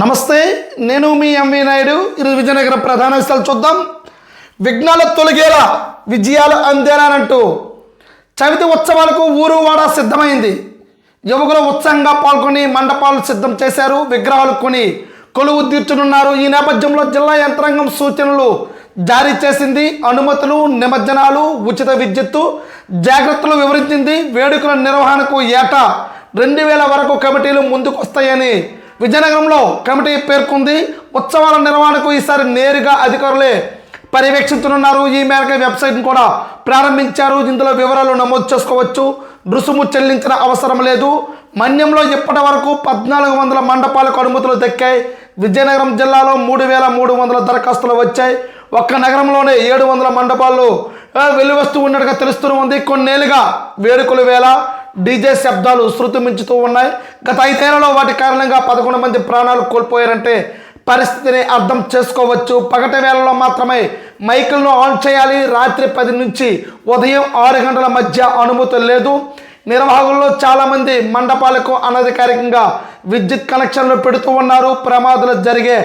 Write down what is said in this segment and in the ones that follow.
నమస్తే నేను మీ ఎంవి నాయుడు. ఈరోజు విజయనగర ప్రధాన విషయాలు చూద్దాం. విఘ్నాలు తొలగేలా విజయాలు అందేలానంటూ చవితి ఉత్సవాలకు ఊరు వాడ సిద్ధమైంది. యువకులు ఉత్సాహంగా పాల్గొని మండపాలు సిద్ధం చేశారు. విగ్రహాలు కొని కొలువు తీర్చనున్నారు. ఈ నేపథ్యంలో జిల్లా యంత్రాంగం సూచనలు జారీ చేసింది. అనుమతులు నిమజ్జనాలు ఉచిత విద్యుత్తు జాగ్రత్తలు వివరించింది. వేడుకల నిర్వహణకు ఏటా రెండు వేల వరకు కమిటీలు ముందుకొస్తాయని విజయనగరంలో కమిటీ పేర్కొంది. ఉత్సవాల నిర్వహణకు ఈసారి నేరుగా అధికారులే పర్యవేక్షించనున్నారు. ఈ మేరకు వెబ్సైట్ను కూడా ప్రారంభించారు. ఇందులో వివరాలు నమోదు చేసుకోవచ్చు. రుసుము చెల్లించిన అవసరం లేదు. మన్యంలో ఇప్పటి వరకు పద్నాలుగు వందల మండపాలకు అనుమతులు దక్కాయి. విజయనగరం జిల్లాలో మూడు వేల మూడు వందల దరఖాస్తులు వచ్చాయి. ఒక్క నగరంలోనే ఏడు వందల మండపాలు వెలువస్తూ ఉన్నట్టుగా తెలుస్తూ ఉంది. కొన్నేళ్ళుగా వేడుకల వేళ డీజే శబ్దాలు శృతి మించుతూ ఉన్నాయి. గత ఐదేళ్ళలో వాటి కారణంగా పదకొండు మంది ప్రాణాలు కోల్పోయారంటే పరిస్థితిని అర్థం చేసుకోవచ్చు. పగటి వేళలో మాత్రమే మైకులను ఆన్ చేయాలి. రాత్రి పది నుంచి ఉదయం ఆరు గంటల మధ్య అనుమతి లేదు. నిర్వాహకుల్లో చాలామంది మండపాలకు అనధికారికంగా విద్యుత్ కనెక్షన్లు పెడుతూ ఉన్నారు. ప్రమాదాలు జరిగే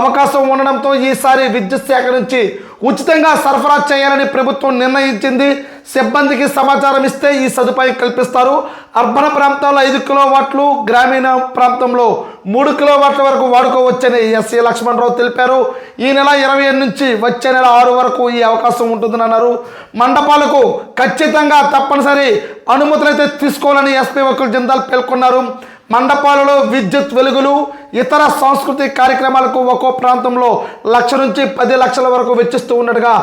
అవకాశం ఉండడంతో ఈసారి విద్యుత్ శాఖ నుంచి ఉచితంగా సరఫరా చేయాలని ప్రభుత్వం నిర్ణయించింది. సిబ్బందికి సమాచారం ఇస్తే ఈ సదుపాయం కల్పిస్తారు. అర్బన ప్రాంతాల్లో ఐదు కిలోవాట్లు గ్రామీణ ప్రాంతంలో మూడు కిలోవాట్ల వరకు వాడుకోవచ్చని ఎస్సీ లక్ష్మణరావు తెలిపారు. ఈ నెల ఇరవై నుంచి వచ్చే నెల ఆరు వరకు ఈ అవకాశం ఉంటుందని అన్నారు. మండపాలకు ఖచ్చితంగా తప్పనిసరి అనుమతులు అయితే తీసుకోవాలని ఎస్పీ వకుల్ జిందాల్ పేర్కొన్నారు. మండపాలలో విద్యుత్ వెలుగులు ఇతర సాంస్కృతిక కార్యక్రమాలకు ఒక్కో ప్రాంతంలో లక్ష నుంచి పది లక్షల వరకు వెచ్చిస్తూ ఉన్నట్టుగా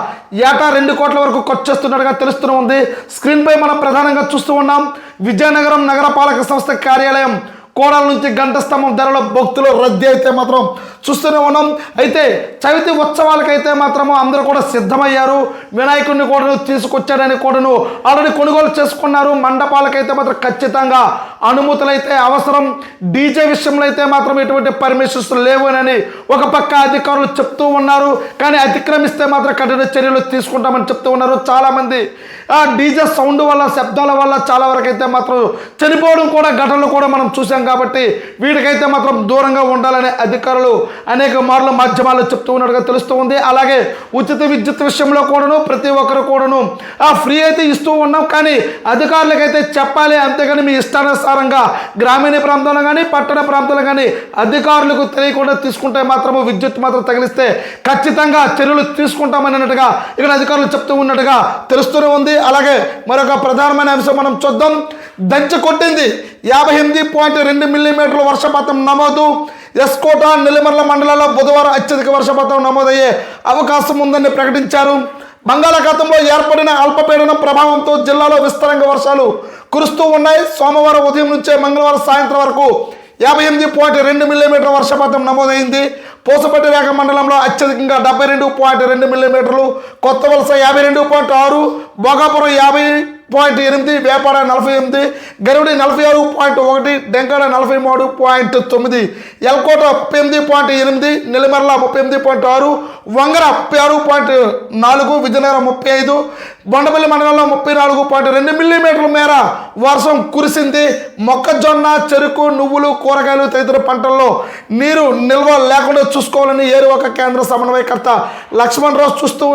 ఏటా రెండు కోట్ల వరకు ఖర్చు చేస్తున్నట్టుగా తెలుస్తూ ఉంది. స్క్రీన్పై మనం ప్రధానంగా చూస్తూ ఉన్నాం. విజయనగరం నగరపాలక సంస్థ కార్యాలయం కోడల నుంచి గంట స్తంభం ధరలో భక్తులు రద్దీ అయితే మాత్రం చూస్తూనే ఉన్నాం. అయితే చవితి ఉత్సవాలకైతే మాత్రము అందరూ కూడా సిద్ధమయ్యారు. వినాయకుడిని కూడాను తీసుకొచ్చాడని కూడాను ఆల్రెడీ కొనుగోలు చేసుకున్నారు. మండపాలకైతే మాత్రం ఖచ్చితంగా అనుమతులు అయితే అవసరం. డీజే విషయంలో అయితే మాత్రం ఎటువంటి పర్మిషన్స్ లేవునని ఒక పక్క అధికారులు చెప్తూ ఉన్నారు. కానీ అతిక్రమిస్తే మాత్రం కఠిన చర్యలు తీసుకుంటామని చెప్తూ ఉన్నారు. చాలామంది ఆ డీజే సౌండ్ వల్ల శబ్దాల వల్ల చాలా వరకు అయితే మాత్రం చనిపోవడం కూడా ఘటనలు కూడా మనం చూసాం కాబట్టి వీటికైతే మాత్రం దూరంగా ఉండాలని అధికారులు అనేక మార్లు మాధ్యమాలు చెప్తూ ఉన్నట్టుగా తెలుస్తూ ఉంది. అలాగే ఉచిత విద్యుత్ విషయంలో కూడాను ప్రతి ఒక్కరు కూడాను ఆ ఫ్రీ అయితే ఇస్తూ ఉన్నాం. కానీ అధికారులకైతే చెప్పాలి అంతేగాని మీ ఇష్టానుసారంగా గ్రామీణ ప్రాంతంలో కానీ పట్టణ ప్రాంతంలో కానీ అధికారులకు తెలియకుండా తీసుకుంటే మాత్రము విద్యుత్ మాత్రం తగిలిస్తే ఖచ్చితంగా చర్యలు తీసుకుంటామని అన్నట్టుగా ఇక్కడ అధికారులు చెప్తూ ఉన్నట్టుగా తెలుస్తూనే ఉంది. అలాగే మరొక ప్రధానమైన అంశం మనం చూద్దాం. దంచి కొట్టింది యాభై ఎనిమిది పాయింట్ రెండు మిల్లీమీటర్ల వర్షపాతం నమోదు. ఎస్కోట నెల్లిమర్ల మండలంలో బుధవారం అత్యధిక వర్షపాతం నమోదయ్యే అవకాశం ఉందని ప్రకటించారు. బంగాళాఖాతంలో ఏర్పడిన అల్పపీడనం ప్రభావంతో జిల్లాలో విస్తారంగా వర్షాలు కురుస్తూ ఉన్నాయి. సోమవారం ఉదయం నుంచే మంగళవారం సాయంత్రం వరకు యాభై ఎనిమిది పాయింట్ రెండు మిల్లీమీటర్ల వర్షపాతం నమోదైంది. పూసపట్టి రేఖ మండలంలో అత్యధికంగా డెబ్బై రెండు పాయింట్ రెండు మిల్లీమీటర్లు కొత్త వలస యాభై రెండు పాయింట్ ఆరు భోగాపురం యాభై పాయింట్ ఎనిమిది వేపాడ నలభై ఎనిమిది గరుడి నలభై ఆరు పాయింట్ ఒకటి డెంకాడ నలభై మూడు పాయింట్ తొమ్మిది ఎల్కోట ముప్పై ఎనిమిది పాయింట్ ఎనిమిది నెల్లిమర్ల ముప్పై ఎనిమిది పాయింట్ ఆరు వంగర ముప్పై ఆరు పాయింట్ నాలుగు విజయనగరం ముప్పై ఐదు బొండపల్లి మండలంలో ముప్పై నాలుగు పాయింట్ రెండు మిల్లీమీటర్ల మేర వర్షం కురిసింది. మొక్కజొన్న చెరుకు నువ్వులు కూరగాయలు తదితర పంటల్లో నీరు నిల్వ లేకుండా చూసుకోవాలని ఏరువాక కేంద్ర సమన్వయకర్త లక్ష్మణ్ రావు చూస్తూ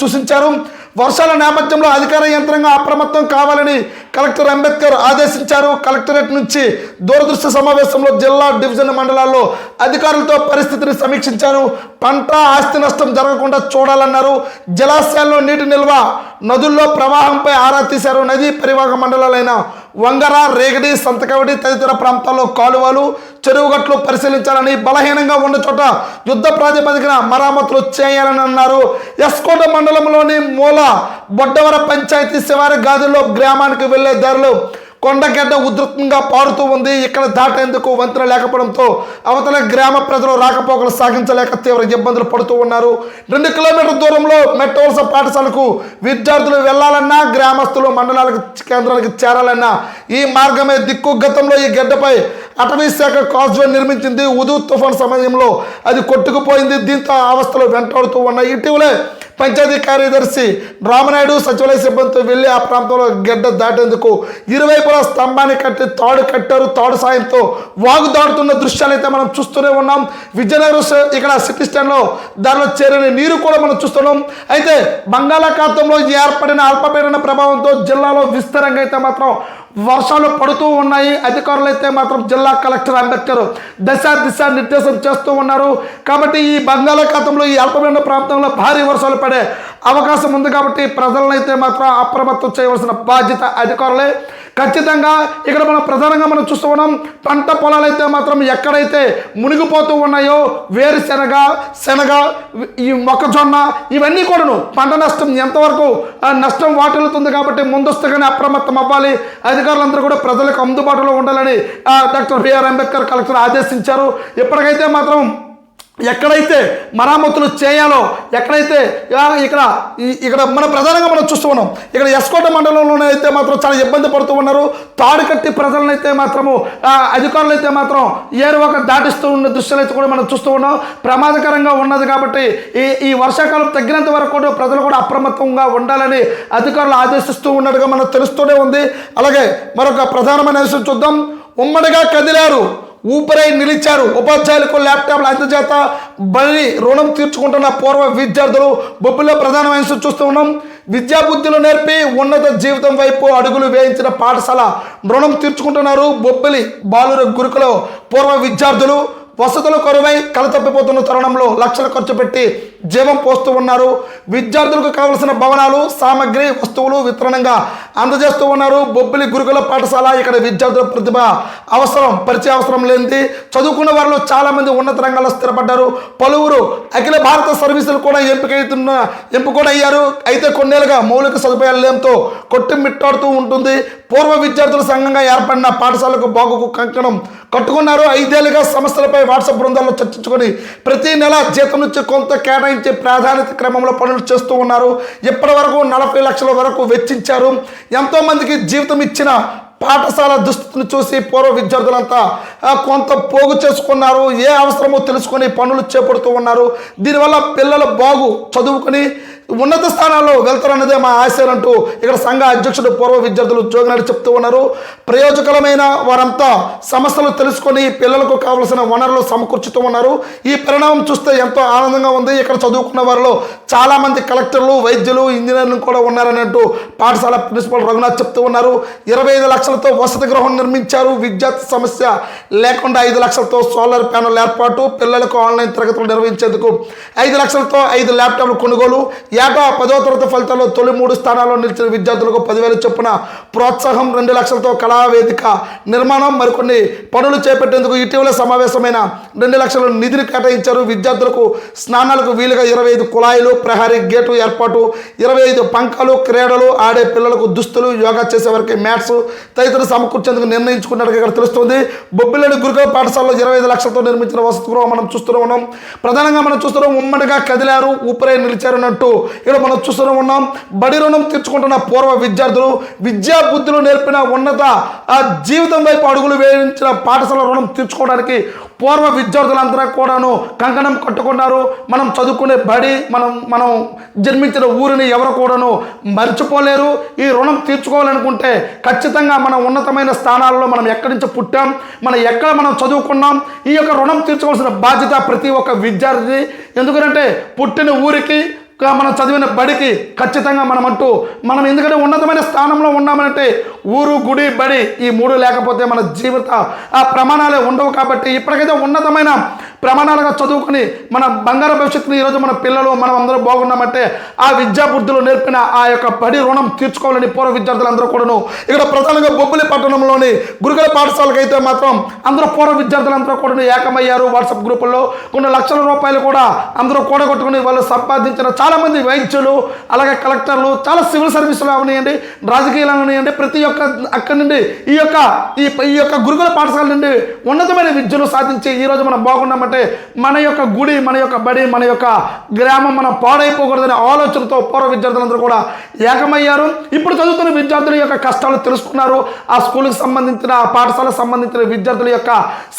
సూచించారు. వర్షాల నేపథ్యంలో అధికార యంత్రాంగం అప్రమత్తం కావాలని కలెక్టర్ అంబేద్కర్ ఆదేశించారు. కలెక్టరేట్ నుంచి దూరదృష్టి సమావేశంలో జిల్లా డివిజన్ మండలాల్లో అధికారులతో పరిస్థితిని సమీక్షించారు. పంట ఆస్తి నష్టం జరగకుండా చూడాలన్నారు. జలాశయాల్లో నీటి నిల్వ నదుల్లో ప్రవాహంపై ఆరా తీశారు నదీ పరివాహక మండలాలైన వంగర రేగడి సంతకవడి తదితర ప్రాంతాల్లో కాలువలు చెరువుగట్లు పరిశీలించాలని బలహీనంగా ఉన్న చోట యుద్ధ ప్రాతిపదికన మరామతులు చేయాలని అన్నారు ఎస్కోట మండలంలోని మూల బొడ్డవర పంచాయతీ శివారి గాదుల్లో గ్రామానికి వెళ్ళి వెళ్ళే దారిలో కొండగడ్డ ఉధృతంగా పారుతూ ఉంది. ఇక్కడ దాటేందుకు వంతెన లేకపోవడంతో అవతల గ్రామ ప్రజలు రాకపోకలు సాగించలేక తీవ్ర ఇబ్బందులు పడుతూ ఉన్నారు. రెండు కిలోమీటర్ల దూరంలో మెట్టవలస పాఠశాలకు విద్యార్థులు వెళ్ళాలన్నా గ్రామస్తులు మండలాలకు కేంద్రాలకు చేరాలన్నా ఈ మార్గమే దిక్కు గతంలో ఈ గడ్డపై అటవీ శాఖ కాజ్వే నిర్మించింది. ఉదు తుఫాన్ సమయంలో అది కొట్టుకుపోయింది. దీంతో అవస్థలు వెంటాడుతూ ఉన్నాయి. ఇటీవలే పంచాయతీ కార్యదర్శి రామనాయుడు సచివాలయ సిబ్బందితో వెళ్ళి ఆ ప్రాంతంలో గడ్డ దాటేందుకు ఇరువైపుల స్తంభాన్ని కట్టి తాడు కట్టారు. తాడు సాయంతో వాగు దాటుతున్న దృశ్యాలు అయితే మనం చూస్తూనే ఉన్నాం. విజయనగరం ఇక్కడ సిటీ స్టాండ్లో దానిలో చేరిన నీరు కూడా మనం చూస్తున్నాం. అయితే బంగాళాఖాతంలో ఏర్పడిన అల్పపీడన ప్రభావంతో జిల్లాలో విస్తారంగా అయితే మాత్రం వర్షాలు పడుతూ ఉన్నాయి. అధికారులు అయితే మాత్రం జిల్లా కలెక్టర్ అంబేద్కర్ దశ దిశ నిర్దేశం చేస్తూ ఉన్నారు. కాబట్టి ఈ బంగాళాఖాతంలో ఈ అల్పమైన ప్రాంతంలో భారీ వర్షాలు పడే అవకాశం ఉంది కాబట్టి ప్రజలను అయితే మాత్రం అప్రమత్తం చేయవలసిన బాధ్యత అధికారులే. ఖచ్చితంగా ఇక్కడ మనం ప్రధానంగా మనం చూస్తూ ఉన్నాం పంట పొలాలైతే మాత్రం ఎక్కడైతే మునిగిపోతూ ఉన్నాయో వేరుశెనగ శనగ ఈ మొక్కజొన్న ఇవన్నీ కూడాను పంట నష్టం ఎంతవరకు నష్టం వాటిల్లుతుంది కాబట్టి ముందస్తుగానే అప్రమత్తం అవ్వాలి. అధికారులందరూ కూడా ప్రజలకు అందుబాటులో ఉండాలని డాక్టర్ బిఆర్ అంబేద్కర్ కలెక్టర్ ఆదేశించారు. ఇప్పటికైతే మాత్రం ఎక్కడైతే మరామతులు చేయాలో ఎక్కడైతే ఇక్కడ ఇక్కడ మన ప్రధానంగా మనం చూస్తూ ఉన్నాం ఇక్కడ ఎస్కోట మండలంలోనే అయితే మాత్రం చాలా ఇబ్బంది పడుతూ ఉన్నారు. తాడు కట్టి మాత్రము అధికారులు అయితే మాత్రం ఏరువాక దాటిస్తూ ఉన్న దృశ్యాలు అయితే కూడా మనం చూస్తూ ఉన్నాం. ప్రమాదకరంగా ఉన్నది కాబట్టి ఈ ఈ వర్షాకాలం తగ్గినంత వరకు కూడా ప్రజలు కూడా అప్రమత్తంగా ఉండాలని అధికారులు ఆదేశిస్తూ ఉన్నట్టుగా మనకు తెలుస్తూనే ఉంది. అలాగే మరొక ప్రధానమైన విషయం చూద్దాం. ఉమ్మడిగా కదిలారు ఊపిరై నిలిచారు. ఉపాధ్యాయులకు ల్యాప్టాప్లు అందజేత బలి రుణం తీర్చుకుంటున్న పూర్వ విద్యార్థులు బొబ్బిలో ప్రధానమైన చూస్తూ ఉన్నాం. విద్యాబుద్ధులు నేర్పి ఉన్నత జీవితం వైపు అడుగులు వేయించిన పాఠశాల రుణం తీర్చుకుంటున్నారు బొబ్బిలి బాలుర గురుకులో పూర్వ విద్యార్థులు. వసతులు కరువై కలతప్పిపోతున్న తరుణంలో లక్షలు ఖర్చు పెట్టి జీవం పోస్తూ ఉన్నారు. విద్యార్థులకు కావలసిన భవనాలు సామగ్రి వస్తువులు వితరణంగా అందజేస్తూ ఉన్నారు. బొబ్బిలి గురుకుల పాఠశాల ఇక్కడ విద్యార్థుల ప్రతిభ అవసరం పరిచయ అవసరం లేనిది. చదువుకున్న వారిలో చాలామంది ఉన్నత రంగాల్లో స్థిరపడ్డారు. పలువురు అఖిల భారత సర్వీసులు కూడా ఎంపికైతున్న ఎంపిక అయ్యారు అయితే కొన్నేళ్ళుగా మౌలిక సదుపాయాలు లేంతో కొట్టుమిట్టాడుతూ ఉంటుంది. పూర్వ విద్యార్థుల సంఘంగా ఏర్పడిన పాఠశాలకు బాగుకు కంకణం కట్టుకున్నారు. ఐదేళ్ళుగా సమస్యలపై వాట్సాప్ బృందాల్లో చర్చించుకొని ప్రతి నెల జీతం నుంచి కొంత కేటాయించే ప్రాధాన్యత క్రమంలో పనులు చేస్తూ ఉన్నారు. ఇప్పటి వరకు నలభై లక్షల వరకు వెచ్చించారు. ఎంతో మందికి జీవితం ఇచ్చిన పాఠశాల దుస్థితిని చూసి పూర్వ విద్యార్థులంతా కొంత పోగు చేసుకున్నారు ఏ అవసరమో తెలుసుకొని పనులు చేపడుతూ ఉన్నారు. దీనివల్ల పిల్లలు బాగు చదువుకొని ఉన్నత స్థానాల్లో వెళ్తారన్నదే మా ఆశయం అంటూ ఇక్కడ సంఘ అధ్యక్షుడు పూర్వ విద్యార్థులు జోగినాడు చెప్తూ ఉన్నారు. ప్రయోజకరమైన వారంతా సమస్యలు తెలుసుకొని పిల్లలకు కావలసిన వనరులు సమకూర్చుతూ ఉన్నారు. ఈ పరిణామం చూస్తే ఎంతో ఆనందంగా ఉంది. ఇక్కడ చదువుకున్న వారిలో చాలామంది కలెక్టర్లు వైద్యులు ఇంజనీర్లు కూడా ఉన్నారన్నట్టు పాఠశాల ప్రిన్సిపల్ రఘునాథ్ చెప్తూ ఉన్నారు. ఇరవై ఐదు లక్షలతో వసతి గృహం నిర్మించారు. విద్యార్థి సమస్య లేకుండా ఐదు లక్షలతో సోలార్ ప్యానల్ ఏర్పాటు పిల్లలకు ఆన్లైన్ తరగతులు నిర్వహించేందుకు ఐదు లక్షలతో ఐదు ల్యాప్టాప్లు కొనుగోలు ఏటా పదో తరగతి ఫలితాల్లో తొలి మూడు స్థానాల్లో నిలిచిన విద్యార్థులకు పదివేల చొప్పున ప్రోత్సాహం రెండు లక్షలతో కళావేదిక నిర్మాణం మరికొన్ని పనులు చేపట్టేందుకు ఇటీవల సమావేశమైన రెండు లక్షల నిధిని కేటాయించారు. విద్యార్థులకు స్నానాలకు వీలుగా ఇరవై ఐదు కుళాయిలు ప్రహరీ గేటు ఏర్పాటు ఇరవై ఐదు పంకాలు క్రీడలు ఆడే పిల్లలకు దుస్తులు యోగా చేసే వరకు మ్యాట్స్ తదితరులు సమకూర్చేందుకు నిర్ణయించుకున్నట్టుగా ఇక్కడ తెలుస్తుంది. బొబ్బిలేడు గురుకుల పాఠశాలలో ఇరవై ఐదు లక్షలతో నిర్మించిన వసతి గృహం మనం చూస్తూనే ఉన్నాం. ప్రధానంగా మనం చూస్తున్నాం ఉమ్మడిగా కదిలారు ఊపిరై నిలిచారు అన్నట్టు ఇక్కడ మనం చూస్తూనే ఉన్నాం. బడి రుణం తీర్చుకుంటున్న పూర్వ విద్యార్థులు విద్యా బుద్ధులు నేర్పిన ఉన్నత ఆ జీవితం వైపు అడుగులు వేయించిన పాఠశాల రుణం తీర్చుకోవడానికి పూర్వ విద్యార్థులందరూ కూడాను కంకణం కట్టుకున్నారు. మనం చదువుకునే బడి మనం మనం జన్మించిన ఊరిని ఎవరు కూడాను మర్చిపోలేరు. ఈ రుణం తీర్చుకోవాలనుకుంటే ఖచ్చితంగా మనం ఉన్నతమైన స్థానాల్లో మనం ఎక్కడి నుంచి పుట్టాం మనం ఎక్కడ మనం చదువుకున్నాం ఈ యొక్క రుణం తీర్చుకోవాల్సిన బాధ్యత ప్రతి ఒక్క విద్యార్థి ఎందుకంటే పుట్టిన ఊరికి మనం చదివిన బడికి ఖచ్చితంగా మనం అంటూ మనం ఎందుకంటే ఉన్నతమైన స్థానంలో ఉన్నామంటే ఊరు గుడి బడి ఈ మూడు లేకపోతే మన జీవిత ఆ ప్రమాణాలే ఉండవు కాబట్టి ఇప్పటికైతే ఉన్నతమైన ప్రమాణాలుగా చదువుకుని మన బంగారు భవిష్యత్తుని ఈరోజు మన పిల్లలు మనం అందరూ బాగున్నామంటే ఆ విద్యాబుద్ధులు నేర్పిన ఆ యొక్క బడి రుణం తీర్చుకోవాలని పూర్వ విద్యార్థులందరూ కూడాను ఇక్కడ ప్రధానంగా బొబ్బిలి పట్టణంలోని గురుకుల పాఠశాలకు అయితే మాత్రం అందరూ పూర్వ విద్యార్థులందరూ కూడా ఏకమయ్యారు. వాట్సాప్ గ్రూపుల్లో కొన్ని లక్షల రూపాయలు కూడా అందరూ కూడగొట్టుకుని వాళ్ళు సంపాదించిన చాలామంది వైద్యులు అలాగే కలెక్టర్లు చాలా సివిల్ సర్వీసులు అవనియండి రాజకీయాలు అవనియండి ప్రతి యొక్క అక్కడి నుండి ఈ యొక్క ఈ ఈ యొక్క గురుకుల పాఠశాల నుండి ఉన్నతమైన విద్యను సాధించి ఈ రోజు మనం బాగున్నామంటే మన యొక్క గుడి మన యొక్క బడి మన యొక్క గ్రామం మనం పాడైపోకూడదనే ఆలోచనతో పూర్వ విద్యార్థులందరూ కూడా ఏకమయ్యారు. ఇప్పుడు చదువుతున్న విద్యార్థుల యొక్క కష్టాలు తెలుసుకున్నారు. ఆ స్కూల్కి సంబంధించిన ఆ పాఠశాలకు సంబంధించిన విద్యార్థుల యొక్క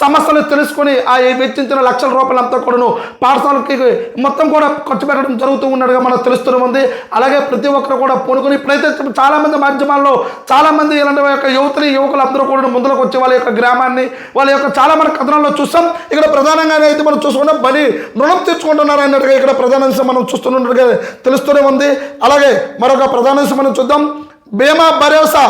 సమస్యలు తెలుసుకొని ఆ వెచ్చించిన లక్షల రూపాయలంతా కూడాను పాఠశాలకి మొత్తం కూడా ఖర్చు పెట్టడం జరుగుతూ ఉన్నట్టుగా మనకు తెలుస్తూనే ఉంది. అలాగే ప్రతి ఒక్కరు కూడా పూనుకొని ఇప్పుడైతే చాలామంది మాధ్యమాల్లో చాలామంది చాలామంది ఇలాంటి యొక్క యువతని యువకులు అందరూ కూడా ముందులకు వచ్చి వాళ్ళ యొక్క గ్రామాన్ని వాళ్ళ యొక్క చాలా మన కథనాల్లో చూస్తాం. ఇక్కడ ప్రధానంగా అయితే మనం చూసుకుంటాం బలి రుణం తెచ్చుకుంటున్నారు అన్నట్టుగా ఇక్కడ ప్రధాన అంశం మనం చూస్తున్నట్టుగా తెలుస్తూనే ఉంది. అలాగే మరొక ప్రధాన అంశం మనం చూద్దాం. బీమా భరోసా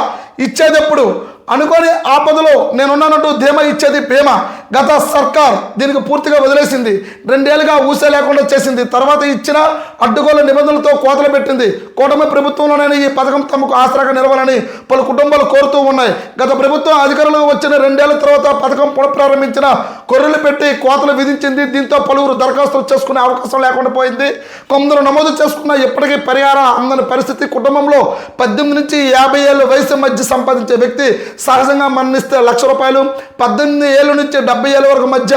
ఇచ్చేటప్పుడు అనుకోని ఆపదలో నేనున్నానంటూ ధీమా ఇచ్చేది ప్రేమ. గత సర్కార్ దీనికి పూర్తిగా వదిలేసింది. రెండేళ్ళుగా ఊసే లేకుండా చేసింది. తర్వాత ఇచ్చిన అడ్డుగోల నిబంధనలతో కోతలు పెట్టింది. కూటమి ప్రభుత్వంలోనే ఈ పథకం తమకు ఆసరాగా నిలవాలని పలు కుటుంబాలు కోరుతూ ఉన్నాయి. గత ప్రభుత్వం అధికారులకు వచ్చిన రెండేళ్ళ తర్వాత పథకం పునఃప్రారంభించిన కొర్రెలు పెట్టి కోతలు విధించింది. దీంతో పలువురు దరఖాస్తులు చేసుకునే అవకాశం లేకుండా పోయింది. కొందరు నమోదు చేసుకున్న ఇప్పటికీ పరిహారం అందని పరిస్థితి కుటుంబంలో పద్దెనిమిది నుంచి యాభై ఏళ్ళ వయసు మధ్య సంపాదించే వ్యక్తి సహజంగా మరణిస్తే లక్ష రూపాయలు పద్దెనిమిది ఏళ్ళ నుంచి డెబ్బై ఏళ్ళ వరకు మధ్య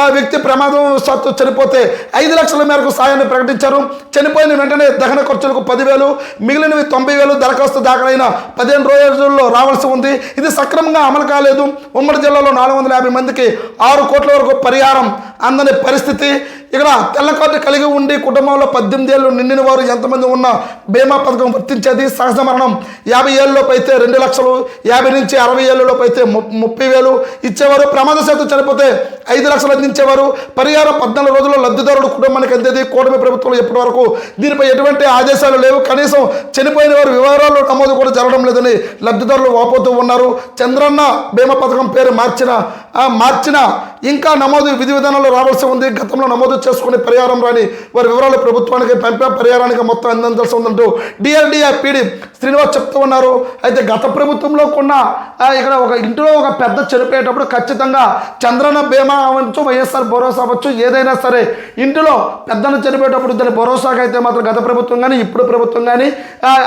ఆ వ్యక్తి ప్రమాదం సత్తు చనిపోతే ఐదు లక్షల మేరకు సాయాన్ని ప్రకటించారు. చనిపోయిన వెంటనే దహన ఖర్చులకు పదివేలు మిగిలినవి తొంభై వేలు దరఖాస్తు దాఖలైన పదిహేను రోజుల్లో రావాల్సి ఉంది. ఇది సక్రమంగా అమలు కాలేదు. ఉమ్మడి జిల్లాలో నాలుగు వందల యాభై మందికి ఆరు కోట్ల వరకు పరిహారం అందని పరిస్థితి. ఇక్కడ తెల్ల కార్డు కలిగి ఉండి కుటుంబంలో పద్దెనిమిది ఏళ్ళు నిండిన వారు ఎంతమంది ఉన్న బీమా పథకం వర్తించేది సహజ మరణం. యాభై ఏళ్ళలోపు అయితే రెండు లక్షలు యాభై నుంచి అరవై ఏళ్ళలోపు అయితే ముప్పై వేలు ఇచ్చేవారు. ప్రమాద శాతం చనిపోతే ఐదు లక్షలు అందించేవారు. పరిహారం పద్నాలుగు రోజుల్లో లబ్ధిదారుడు కుటుంబానికి అందేది. కూటమి ప్రభుత్వం ఇప్పటి వరకు దీనిపై ఎటువంటి ఆదేశాలు లేవు. కనీసం చనిపోయిన వారు వివరాలు నమోదు కూడా జరగడం లేదని లబ్ధిదారులు వాపోతూ ఉన్నారు. చంద్రన్న బీమా పథకం పేరు మార్చిన మార్చిన ఇంకా నమోదు విధి విధానంలో రావాల్సి ఉంది. గతంలో నమోదు చేసుకునే పరిహారం రాని వారి వివరాలు ప్రభుత్వానికి పంపే పరిహారానికి మొత్తం అందించాల్సి ఉందంటూ డిఆర్డిఏ పీడి శ్రీనివాస్ చెప్తూ ఉన్నారు. అయితే గత ప్రభుత్వంలో కొన్న ఇక్కడ ఒక ఇంటిలో ఒక పెద్ద చనిపోయేటప్పుడు ఖచ్చితంగా చంద్రన బీమా అవ్వచ్చు వైఎస్ఆర్ భరోసా అవ్వచ్చు ఏదైనా సరే ఇంటిలో పెద్దను చనిపోయేటప్పుడు దాని భరోసాగా అయితే మాత్రం గత ప్రభుత్వం కానీ ఇప్పుడు ప్రభుత్వం కానీ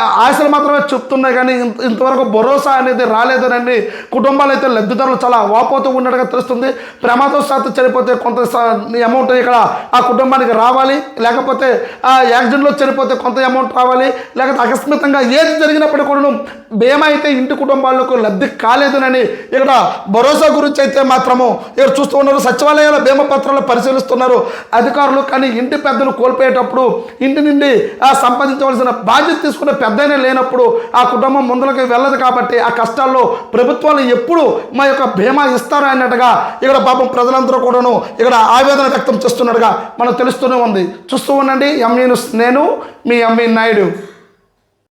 ఆశలు మాత్రమే చెప్తున్నాయి. కానీ ఇంత- ఇంతవరకు భరోసా అనేది రాలేదనండి కుటుంబాలు అయితే లబ్ధిదారులు చాలా వాపోతూ ఉన్నట్టుగా తెలుస్తుంది. ప్రమాదవశాత్తు చనిపోతే కొంత అమౌంట్ ఇక్కడ ఆ కుటుంబానికి రావాలి. లేకపోతే ఆ యాక్సిడెంట్లో చనిపోతే కొంత అమౌంట్ రావాలి. లేకపోతే అకస్మితంగా ఏది జరిగినప్పుడు కూడా బీమా అయితే ఇంటి కుటుంబాలకు లబ్ధి కాలేదునని ఇక్కడ భరోసా గురించి అయితే మాత్రము ఇక్కడ చూస్తూ ఉన్నారు. సచివాలయాల బీమా పత్రాలు పరిశీలిస్తున్నారు. అధికారులు కానీ ఇంటి పెద్దలు కోల్పోయేటప్పుడు ఇంటి నుండి ఆ సంపాదించవలసిన బాధ్యత తీసుకునే పెద్దనే లేనప్పుడు ఆ కుటుంబం ముందులకి వెళ్ళదు కాబట్టి ఆ కష్టాల్లో ప్రభుత్వాలు ఎప్పుడు మా యొక్క బీమా ఇస్తారని అన్నట్టుగా ఇక్కడ పాపం ప్రజలందరూ కూడాను ఇక్కడ ఆవేదన వ్యక్తం చేస్తున్నట్టుగా మనకు తెలుస్తూనే ఉంది. చూస్తూ ఉండండి ఎంఈ నేను మీ ఎంఈ నాయుడు